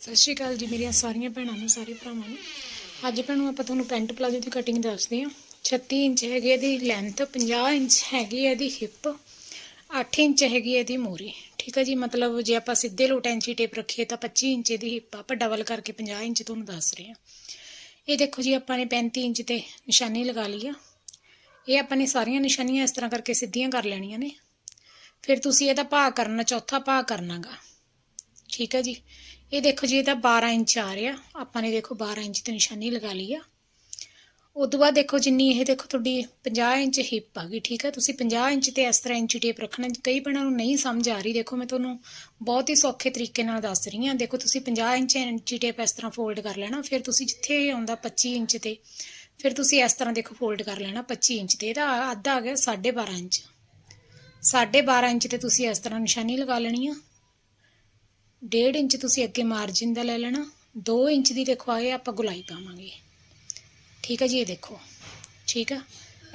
ਸਤਿ ਸ਼੍ਰੀ ਅਕਾਲ ਜੀ, ਮੇਰੀਆਂ ਸਾਰੀਆਂ ਭੈਣਾਂ ਨੂੰ, ਸਾਰੇ ਭਰਾਵਾਂ ਨੂੰ। ਅੱਜ ਭੈਣੋ, ਆਪਾਂ ਤੁਹਾਨੂੰ ਪੈਂਟ ਪਲਾਜੋ ਦੀ ਕਟਿੰਗ ਦੱਸਦੇ ਹਾਂ। 36 ਇੰਚ ਹੈਗੀ ਇਹਦੀ ਲੈਂਥ 50 ਇੰਚ ਹੈਗੀ ਇਹਦੀ ਹਿੱਪ 8 ਇੰਚ ਹੈਗੀ ਇਹਦੀ ਮੋਰੀ। ਠੀਕ ਹੈ ਜੀ, ਮਤਲਬ ਜੇ ਆਪਾਂ ਸਿੱਧੇ ਲੋਟ ਇੰਚੀ ਟੇਪ ਰੱਖੀਏ ਤਾਂ 25 ਇੰਚ ਦੀ ਹਿੱਪ ਆਪਾਂ ਡਬਲ ਕਰਕੇ 50 ਇੰਚ ਤੁਹਾਨੂੰ ਦੱਸ ਰਹੇ ਹਾਂ। ਇਹ ਦੇਖੋ ਜੀ, ਆਪਾਂ ਨੇ 35 ਇੰਚ ਤੇ ਨਿਸ਼ਾਨੀ ਲਗਾ ਲਈ ਆ। ਇਹ ਆਪਾਂ ਨੇ ਸਾਰੀਆਂ ਨਿਸ਼ਾਨੀਆਂ ਇਸ ਤਰ੍ਹਾਂ ਕਰਕੇ ਸਿੱਧੀਆਂ ਕਰ ਲੈਣੀਆਂ ਨੇ। ਫਿਰ ਤੁਸੀਂ ਇਹਦਾ ਭਾਅ ਕਰਨਾ, ਚੌਥਾ ਭਾਗ ਕਰਨਾਗਾ। ਠੀਕ ਹੈ ਜੀ। ਇਹ ਦੇਖੋ ਜੀ, ਇਹਦਾ 12 ਇੰਚ ਆ ਰਿਹਾ। ਆਪਾਂ ਨੇ ਦੇਖੋ 12 ਇੰਚ ਤੇ ਨਿਸ਼ਾਨੀ ਲਗਾ ਲਈ ਆ। ਉਸ ਤੋਂ ਬਾਅਦ ਦੇਖੋ ਜਿੰਨੀ ਇਹ ਦੇਖੋ ਤੁਹਾਡੀ 50 ਇੰਚ ਹਿੱਪ ਆ ਗਈ, ਠੀਕ ਹੈ ਤੁਸੀਂ 50 ਇੰਚ ਤੇ ਇਸ ਤਰ੍ਹਾਂ ਇੰਚੀ ਟੇਪ ਰੱਖਣਾ, ਕਈ ਭੈਣਾਂ ਨੂੰ ਨਹੀਂ ਸਮਝ ਆ ਰਹੀ। ਦੇਖੋ, ਮੈਂ ਤੁਹਾਨੂੰ ਬਹੁਤ ਹੀ ਸੌਖੇ ਤਰੀਕੇ ਨਾਲ ਦੱਸ ਰਹੀ ਹਾਂ। ਦੇਖੋ, ਤੁਸੀਂ 50 ਇੰਚ ਇੰਚੀ ਟੇਪ ਇਸ ਤਰ੍ਹਾਂ ਫੋਲਡ ਕਰ ਲੈਣਾ, ਫਿਰ ਤੁਸੀਂ ਜਿੱਥੇ ਆਉਂਦਾ 25 ਇੰਚ ਤੇ, ਫਿਰ ਤੁਸੀਂ ਇਸ ਤਰ੍ਹਾਂ ਦੇਖੋ ਫੋਲਡ ਕਰ ਲੈਣਾ 25 ਇੰਚ ਤੇ। ਇਹਦਾ ਅੱਧਾ ਆ ਗਿਆ 12.5 ਇੰਚ। 12.5 ਇੰਚ ਤੇ ਤੁਸੀਂ ਇਸ ਤਰ੍ਹਾਂ ਨਿਸ਼ਾਨੀ ਲਗਾ ਲੈਣੀ ਆ। 1.5 ਇੰਚ ਤੁਸੀਂ ਅੱਗੇ ਮਾਰਜਿਨ ਦਾ ਲੈ ਲੈਣਾ 2 ਇੰਚ ਦੀ ਦੇਖੋ ਆਏ ਆਪਾਂ ਗੁਲਾਈ ਪਾਵਾਂਗੇ। ਠੀਕ ਹੈ ਜੀ, ਇਹ ਦੇਖੋ। ਠੀਕ ਆ?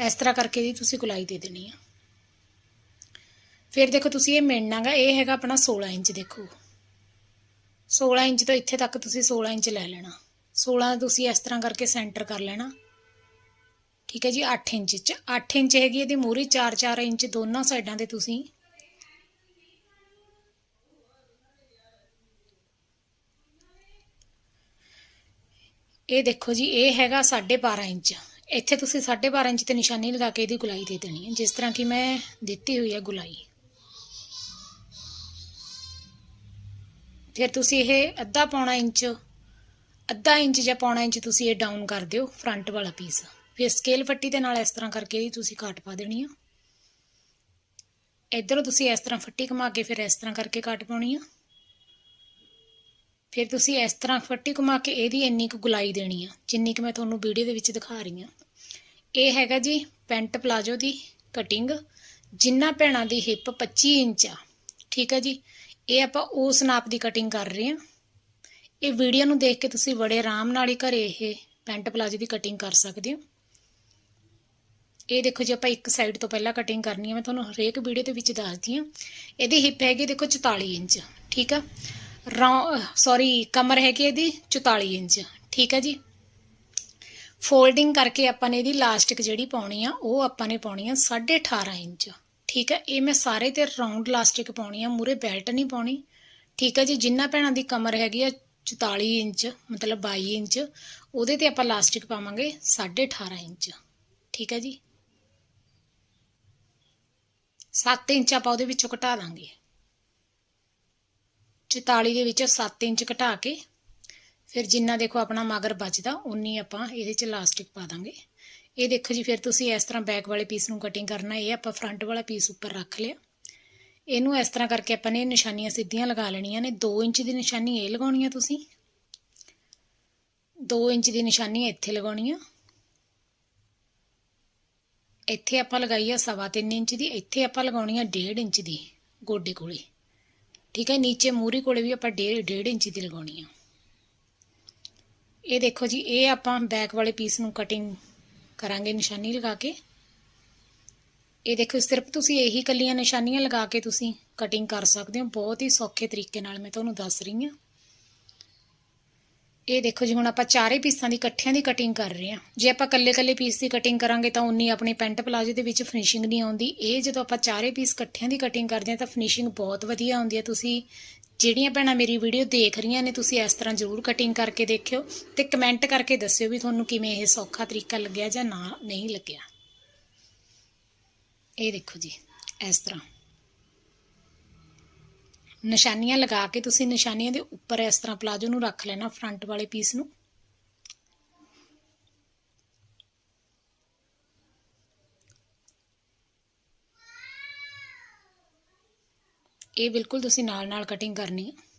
ਇਸ ਤਰ੍ਹਾਂ ਕਰਕੇ ਜੀ ਤੁਸੀਂ ਗੁਲਾਈ ਦੇ ਦੇਣੀ ਆ। ਫਿਰ ਦੇਖੋ ਤੁਸੀਂ ਇਹ ਮਿਣਨਾਗਾ ਇਹ ਹੈਗਾ ਆਪਣਾ 16 ਇੰਚ ਦੇਖੋ। 16 ਇੰਚ ਤੋਂ ਇੱਥੇ ਤੱਕ ਤੁਸੀਂ 16 ਇੰਚ ਲੈ ਲੈਣਾ। 16 ਤੁਸੀਂ ਇਸ ਤਰ੍ਹਾਂ ਕਰਕੇ ਸੈਂਟਰ ਕਰ ਲੈਣਾ। ਠੀਕ ਹੈ ਜੀ 8 ਇੰਚ ਚ। 8 ਇੰਚ ਹੈਗੀ ਇਹਦੀ ਮੂਰੀ 4-4 ਇੰਚ ਦੋਨਾਂ ਸਾਈਡਾਂ ਤੇ ਤੁਸੀਂ ਇਹ ਦੇਖੋ ਜੀ, ਇਹ ਹੈਗਾ 12.5 ਇੰਚ। ਇੱਥੇ ਤੁਸੀਂ 12.5 ਇੰਚ ਤੇ ਨਿਸ਼ਾਨੀ ਲਗਾ ਕੇ ਇਹਦੀ ਗੁਲਾਈ ਦੇ ਦੇਣੀ ਹੈ, ਜਿਸ ਤਰ੍ਹਾਂ ਕਿ ਮੈਂ ਦਿੱਤੀ ਹੋਈ ਹੈ ਗੁਲਾਈ। ਫਿਰ ਤੁਸੀਂ ਇਹ ਅੱਧਾ ਪੌਣਾ ਇੰਚ, ਅੱਧਾ ਇੰਚ ਜਾਂ ਪੌਣਾ ਇੰਚ ਤੁਸੀਂ ਇਹ ਡਾਊਨ ਕਰ ਦਿਓ ਫਰੰਟ ਵਾਲਾ ਪੀਸ। ਫਿਰ ਸਕੇਲ ਫੱਟੀ ਦੇ ਨਾਲ ਇਸ ਤਰ੍ਹਾਂ ਕਰਕੇ ਇਹਦੀ ਤੁਸੀਂ ਕਾਟ ਪਾ ਦੇਣੀ ਆ। ਇਧਰੋਂ ਤੁਸੀਂ ਇਸ ਤਰ੍ਹਾਂ ਫੱਟੀ ਘੁਮਾ ਕੇ ਫਿਰ ਇਸ ਤਰ੍ਹਾਂ ਕਰਕੇ ਕਾਟ ਪਾਉਣੀ ਆ। ਫਿਰ ਤੁਸੀਂ ਇਸ ਤਰ੍ਹਾਂ ਫੱਟੀ ਘੁਮਾ ਕੇ ਇਹਦੀ ਇੰਨੀ ਕੁ ਗੁਲਾਈ ਦੇਣੀ ਆ, ਜਿੰਨੀ ਕੁ ਮੈਂ ਤੁਹਾਨੂੰ ਵੀਡੀਓ ਦੇ ਵਿੱਚ ਦਿਖਾ ਰਹੀ ਆ। ਇਹ ਹੈਗਾ ਜੀ ਪੈਂਟ ਪਲਾਜੋ ਦੀ ਕਟਿੰਗ ਜਿੰਨਾ ਭੈਣਾਂ ਦੀ ਹਿੱਪ 25 ਇੰਚ ਆ, ਠੀਕ ਆ ਜੀ? ਇਹ ਆਪਾਂ ਉਸ ਨਾਪ ਦੀ ਕਟਿੰਗ ਕਰ ਰਹੇ ਆ। ਇਹ ਵੀਡੀਓ ਨੂੰ ਦੇਖ ਕੇ ਤੁਸੀਂ ਬੜੇ ਆਰਾਮ ਨਾਲ ਹੀ ਘਰੇ ਇਹ ਪੈਂਟ ਪਲਾਜੋ ਦੀ ਕਟਿੰਗ ਕਰ ਸਕਦੇ ਹੋ। ਇਹ ਦੇਖੋ ਜੀ ਆਪਾਂ ਇੱਕ ਸਾਈਡ ਤੋਂ ਪਹਿਲਾਂ ਕਟਿੰਗ ਕਰਨੀ ਹੈ ਮੈਂ ਤੁਹਾਨੂੰ ਹਰੇਕ ਵੀਡੀਓ ਦੇ ਵਿੱਚ ਦੱਸਦੀ ਹਾਂ ਇਹਦੀ ਹਿੱਪ ਹੈਗੀ ਦੇਖੋ 44 ਇੰਚ, ਠੀਕ ਆ? ਸੌਰੀ ਕਮਰ ਹੈਗੀ ਇਹਦੀ 44 ਇੰਚ, ਠੀਕ ਹੈ ਜੀ। ਫੋਲਡਿੰਗ ਕਰਕੇ ਆਪਾਂ ਨੇ ਇਹਦੀ ਲਾਸਟਿਕ ਜਿਹੜੀ ਪਾਉਣੀ ਆ, ਉਹ ਆਪਾਂ ਨੇ ਪਾਉਣੀ ਆ 18.5 ਇੰਚ, ਠੀਕ ਹੈ। ਇਹ ਮੈਂ ਸਾਰੇ ਤੇ ਰਾਉਂਡ ਲਾਸਟਿਕ ਪਾਉਣੀ ਆ ਮੂਰੇ ਬੈਲਟ ਨਹੀਂ ਪਾਉਣੀ, ਠੀਕ ਹੈ ਜੀ। ਜਿੰਨਾ ਭੈਣਾਂ ਦੀ ਕਮਰ ਹੈਗੀ ਆ 44 ਇੰਚ, ਮਤਲਬ 22 ਇੰਚ, ਉਹਦੇ ਤੇ ਆਪਾਂ ਲਾਸਟਿਕ ਪਾਵਾਂਗੇ 18.5 ਇੰਚ, ਠੀਕ ਹੈ ਜੀ। 7 ਇੰਚ ਆਪਾਂ ਉਹਦੇ ਵਿੱਚੋਂ ਘਟਾ ਦਾਂਗੇ। 44 ਦੇ ਵਿੱਚੋਂ 7 ਇੰਚ ਘਟਾ ਕੇ, ਫਿਰ ਜਿੰਨਾ ਦੇਖੋ ਆਪਣਾ ਮਗਰ ਬਚਦਾ ਉਨੀ ਆਪਾਂ ਇਹਦੇ ਚ ਲਾਸਟਿਕ ਪਾ ਦਾਂਗੇ। ਇਹ ਦੇਖੋ ਜੀ, ਫਿਰ ਤੁਸੀਂ ਇਸ ਤਰ੍ਹਾਂ ਬੈਕ ਵਾਲੇ ਪੀਸ ਨੂੰ ਕਟਿੰਗ ਕਰਨਾ, ਇਹ ਆਪਾਂ ਫਰੰਟ ਵਾਲਾ ਪੀਸ ਉੱਪਰ ਰੱਖ ਲਿਆ। ਇਹਨੂੰ ਇਸ ਤਰ੍ਹਾਂ ਕਰਕੇ ਆਪਾਂ ਨੇ ਨਿਸ਼ਾਨੀਆਂ ਸਿੱਧੀਆਂ ਲਗਾ ਲੈਣੀਆਂ ਨੇ। 2 ਇੰਚ ਦੀ ਨਿਸ਼ਾਨੀ ਇਹ ਲਗਾਉਣੀ ਆ ਤੁਸੀਂ। 2 ਇੰਚ ਦੀ ਨਿਸ਼ਾਨੀ ਇੱਥੇ ਲਗਾਉਣੀ ਆ। ਇੱਥੇ ਆਪਾਂ ਲਗਾਈ ਆ 3.5 ਇੰਚ ਦੀ, ਇੱਥੇ ਆਪਾਂ ਲਗਾਉਣੀ ਆ 1.5 ਇੰਚ ਦੀ ਗੋਡੇ ਕੋਲੇ। ਠੀਕ ਹੈ, ਨੀਚੇ ਮੂਰੀ ਕੋਲੇ ਵੀ ਆਪਾਂ 1.5 ਇੰਚ ਦੀ ਲਗਾਉਣੀ ਆ। ਇਹ ਦੇਖੋ ਜੀ, ਇਹ ਆਪਾਂ ਬੈਕ ਵਾਲੇ ਪੀਸ ਨੂੰ ਕਟਿੰਗ ਕਰਾਂਗੇ ਨਿਸ਼ਾਨੀ ਲਗਾ ਕੇ। ਇਹ ਦੇਖੋ, ਸਿਰਫ ਤੁਸੀਂ ਇਹੀ ਕੱਲੀਆਂ ਨਿਸ਼ਾਨੀਆਂ ਲਗਾ ਕੇ ਤੁਸੀਂ ਕਟਿੰਗ ਕਰ ਸਕਦੇ ਹੋ। ਬਹੁਤ ਹੀ ਸੌਖੇ ਤਰੀਕੇ ਨਾਲ ਮੈਂ ਤੁਹਾਨੂੰ ਦੱਸ ਰਹੀ ਹਾਂ। ਇਹ ਦੇਖੋ ਜੀ, ਹੁਣ ਆਪਾਂ ਚਾਰੇ ਪੀਸਾਂ ਦੀ ਇਕੱਠਿਆਂ ਦੀ ਕਟਿੰਗ ਕਰ ਰਹੇ ਹਾਂ। ਜੇ ਆਪਾਂ ਕੱਲੇ-ਕੱਲੇ ਪੀਸ ਦੀ ਕਟਿੰਗ ਕਰਾਂਗੇ ਤਾਂ ਉਨੀ ਆਪਣੇ ਪੈਂਟ ਪਲਾਜੋ ਦੇ ਵਿੱਚ ਫਿਨਿਸ਼ਿੰਗ ਨਹੀਂ ਆਉਂਦੀ। ਇਹ ਜਦੋਂ ਆਪਾਂ ਚਾਰੇ ਪੀਸ ਇਕੱਠਿਆਂ ਦੀ ਕਟਿੰਗ ਕਰਦੇ ਹਾਂ ਤਾਂ ਫਿਨਿਸ਼ਿੰਗ ਬਹੁਤ ਵਧੀਆ ਆਉਂਦੀ ਹੈ। ਤੁਸੀਂ ਜਿਹੜੀਆਂ ਭੈਣਾਂ ਮੇਰੀ ਵੀਡੀਓ ਦੇਖ ਰਹੀਆਂ ਨੇ, ਤੁਸੀਂ ਇਸ ਤਰ੍ਹਾਂ ਜ਼ਰੂਰ ਕਟਿੰਗ ਕਰਕੇ ਦੇਖਿਓ ਤੇ ਕਮੈਂਟ ਕਰਕੇ ਦੱਸਿਓ ਵੀ ਤੁਹਾਨੂੰ ਕਿਵੇਂ ਇਹ ਸੌਖਾ ਤਰੀਕਾ ਲੱਗਿਆ ਜਾਂ ਨਾ, ਨਹੀਂ ਲੱਗਿਆ। ਇਹ ਦੇਖੋ ਜੀ, ਇਸ ਤਰ੍ਹਾਂ। ਨਿਸ਼ਾਨੀਆਂ ਲਗਾ ਕੇ ਤੁਸੀਂ ਨਿਸ਼ਾਨੀਆਂ ਦੇ ਉੱਪਰ ਇਸ ਤਰ੍ਹਾਂ ਪਲਾਜੋ ਨੂੰ ਰੱਖ ਲੈਣਾ ਫਰੰਟ ਵਾਲੇ ਪੀਸ ਨੂੰ। ਇਹ ਬਿਲਕੁਲ ਤੁਸੀਂ ਨਾਲ ਨਾਲ ਕਟਿੰਗ ਕਰਨੀ ਹੈ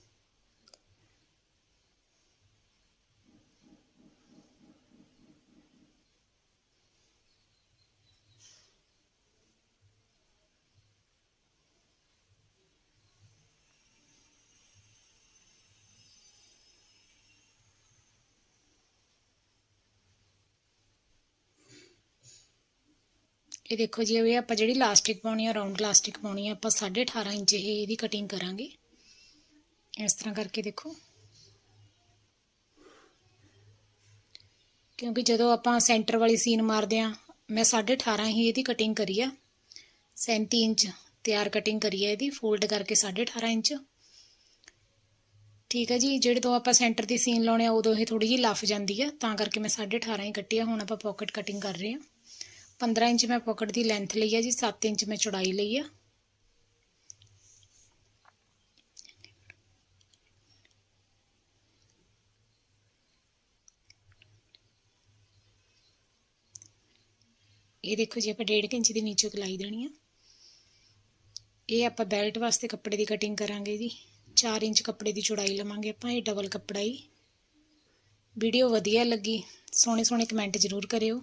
ਇਹ ਦੇਖੋ ਜੀ, ਇਹ ਆਪਾਂ ਜਿਹੜੀ ਇਲਾਸਟਿਕ ਪਾਉਣੀ ਆ ਰਾਉਂਡ ਇਲਾਸਟਿਕ ਪਾਉਣੀ ਆ, ਆਪਾਂ 18.5 ਇੰਚ ਹੀ ਇਹਦੀ ਕਟਿੰਗ ਕਰਾਂਗੇ। ਇਸ ਤਰ੍ਹਾਂ ਕਰਕੇ ਦੇਖੋ। ਕਿਉਂਕਿ ਜਦੋਂ ਆਪਾਂ ਸੈਂਟਰ ਵਾਲੀ ਸੀਨ ਮਾਰਦੇ ਆ, ਮੈਂ 18.5 ਹੀ ਇਹਦੀ ਕਟਿੰਗ ਕਰੀ ਆ। 37 ਇੰਚ ਤਿਆਰ ਕਟਿੰਗ ਕਰੀ ਆ ਇਹਦੀ ਫੋਲਡ ਕਰਕੇ 18.5 ਇੰਚ। ਠੀਕ ਹੈ ਜੀ, ਜਿਹੜੇ ਤੋਂ ਆਪਾਂ ਸੈਂਟਰ ਦੀ ਸੀਨ ਲਾਉਣੇ ਆ, ਉਦੋਂ ਇਹ ਥੋੜੀ ਜਿਹੀ ਲੱਫ ਜਾਂਦੀ ਆ, ਤਾਂ ਕਰਕੇ ਮੈਂ 18.5 ਹੀ ਕੱਟੀ ਆ, ਹੁਣ ਆਪਾਂ ਪਾਕਟ ਕਟਿੰਗ ਕਰ ਰਹੇ ਆ। 15 ਇੰਚ ਮੈਂ ਪਾਕਟ ਦੀ ਲੈਂਥ ਲਈ ਆ ਜੀ 7 ਇੰਚ ਮੈਂ ਚੌੜਾਈ ਲਈ ਆ। ਇਹ ਦੇਖੋ ਜੀ, ਆਪਾਂ 1.5 ਇੰਚ ਦੀ ਨੀਚੇ ਕਲਾਈ ਦੇਣੀ ਆ। ਇਹ ਆਪਾਂ ਬੈਲਟ ਵਾਸਤੇ ਕੱਪੜੇ ਦੀ ਕਟਿੰਗ ਕਰਾਂਗੇ ਜੀ। 4 ਇੰਚ ਕੱਪੜੇ ਦੀ ਚੌੜਾਈ ਲਵਾਂਗੇ ਆਪਾਂ, ਇਹ ਡਬਲ ਕੱਪੜਾ ਹੀ। ਵੀਡੀਓ ਵਧੀਆ ਲੱਗੀ ਸੋਹਣੇ ਸੋਹਣੇ ਕਮੈਂਟ ਜ਼ਰੂਰ ਕਰਿਓ।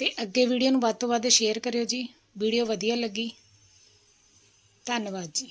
ਤੇ ਅੱਗੇ ਵੀਡੀਓ ਨੂੰ ਵੱਧ ਤੋਂ ਵੱਧ ਸ਼ੇਅਰ ਕਰਿਓ ਜੀ। ਵੀਡੀਓ ਵਧੀਆ ਲੱਗੀ। ਧੰਨਵਾਦ ਜੀ।